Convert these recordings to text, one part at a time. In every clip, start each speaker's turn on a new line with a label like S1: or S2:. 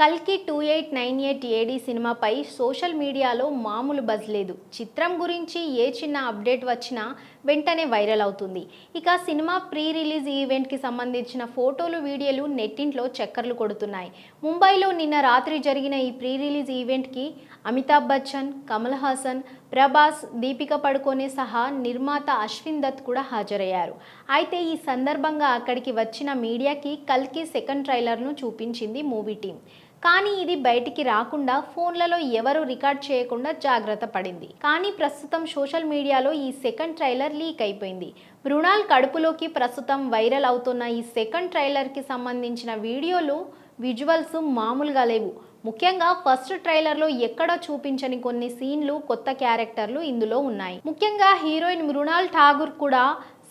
S1: కల్కి two eight nine eight AD సినిమాపై social media మామూలు బజ్ లేదు. చిత్రం గురించి ఏ చిన్న అప్డేట్ వచ్చినా వెంటనే వైరల్ అవుతుంది. ఇక సినిమా ప్రీ రిలీజ్ ఈవెంట్కి సంబంధించిన ఫోటోలు వీడియోలు నెట్టింట్లో చక్కర్లు కొడుతున్నాయి. ముంబైలో నిన్న రాత్రి జరిగిన ఈ ప్రీ రిలీజ్ ఈవెంట్కి అమితాబ్ బచ్చన్ కమల్ హాసన్ ప్రభాస్ దీపిక పడుకోనే సహా నిర్మాత అశ్విన్ దత్ కూడా హాజరయ్యారు. అయితే ఈ సందర్భంగా అక్కడికి వచ్చిన మీడియాకి కల్కి సెకండ్ ట్రైలర్ను చూపించింది మూవీ టీం. కానీ ఇది బయటికి రాకుండా ఫోన్లలో ఎవరు రికార్డ్ చేయకుండా జాగ్రత్త పడింది. కానీ ప్రస్తుతం సోషల్ మీడియాలో ఈ సెకండ్ ట్రైలర్ లీక్ అయిపోయింది. మృణాల్ కడుపులోకి ప్రస్తుతం వైరల్ అవుతున్న ఈ సెకండ్ ట్రైలర్కి సంబంధించిన వీడియోలు విజువల్స్ మామూలుగా లేవు. ముఖ్యంగా ఫస్ట్ ట్రైలర్లో ఎక్కడ చూపించని కొన్ని సీన్లు కొత్త క్యారెక్టర్లు ఇందులో ఉన్నాయి. ముఖ్యంగా హీరోయిన్ మృణాల్ ఠాగూర్ కూడా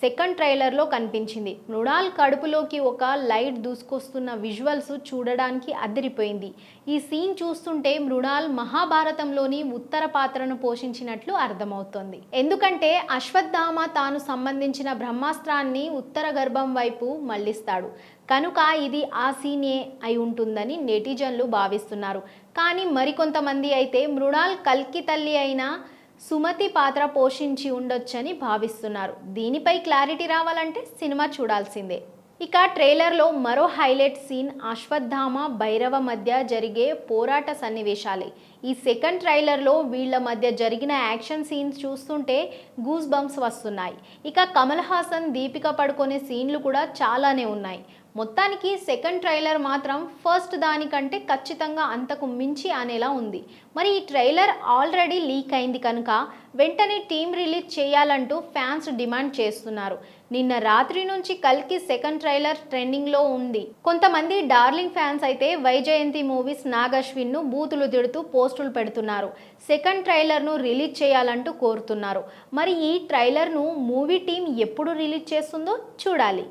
S1: సెకండ్ ట్రైలర్లో కనిపించింది. మృణాల్ కడుపులోకి ఒక లైట్ దూసుకొస్తున్న విజువల్స్ చూడడానికి అదిరిపోయింది. ఈ సీన్ చూస్తుంటే మృణాల్ మహాభారతంలోని ఉత్తర పాత్రను పోషించినట్లు అర్థమవుతోంది. ఎందుకంటే అశ్వత్థామ తాను సంబంధించిన బ్రహ్మాస్త్రాన్ని ఉత్తర గర్భం వైపు మళ్ళిస్తాడు కనుక ఇది ఆ సీనే అయి ఉంటుందని నెటిజన్లు భావిస్తున్నారు. కానీ మరికొంతమంది అయితే మృణాల్ కల్కి తల్లి అయిన సుమతి పాత్ర పోషించి ఉండొచ్చని భావిస్తున్నారు. దీనిపై క్లారిటీ రావాలంటే సినిమా చూడాల్సిందే. ఇక ట్రైలర్లో మరో హైలైట్ సీన్ అశ్వత్థామ భైరవ మధ్య జరిగే పోరాట సన్నివేశాలే. ఈ సెకండ్ ట్రైలర్లో వీళ్ళ మధ్య జరిగిన యాక్షన్ సీన్స్ చూస్తుంటే గూస్ బంప్స్ వస్తున్నాయి. ఇక కమల్ హాసన్ దీపిక పడుకునే సీన్లు కూడా చాలానే ఉన్నాయి. మొత్తానికి సెకండ్ ట్రైలర్ మాత్రం ఫస్ట్ దానికంటే ఖచ్చితంగా అంతకు మించి అనేలా ఉంది. మరి ఈ ట్రైలర్ ఆల్రెడీ లీక్ అయింది కనుక వెంటనే టీం రిలీజ్ చేయాలంటూ ఫ్యాన్స్ డిమాండ్ చేస్తున్నారు. నిన్న రాత్రి నుంచి కల్కి సెకండ్ ట్రైలర్ ట్రెండింగ్లో ఉంది. కొంతమంది డార్లింగ్ ఫ్యాన్స్ అయితే వైజయంతి మూవీస్ నాగశ్విన్ను బూతులు తిడుతూ పోస్టులు పెడుతున్నారు. సెకండ్ ట్రైలర్ను రిలీజ్ చేయాలంటూ కోరుతున్నారు. మరి ఈ ట్రైలర్ను మూవీ టీం ఎప్పుడు రిలీజ్ చేస్తుందో చూడాలి.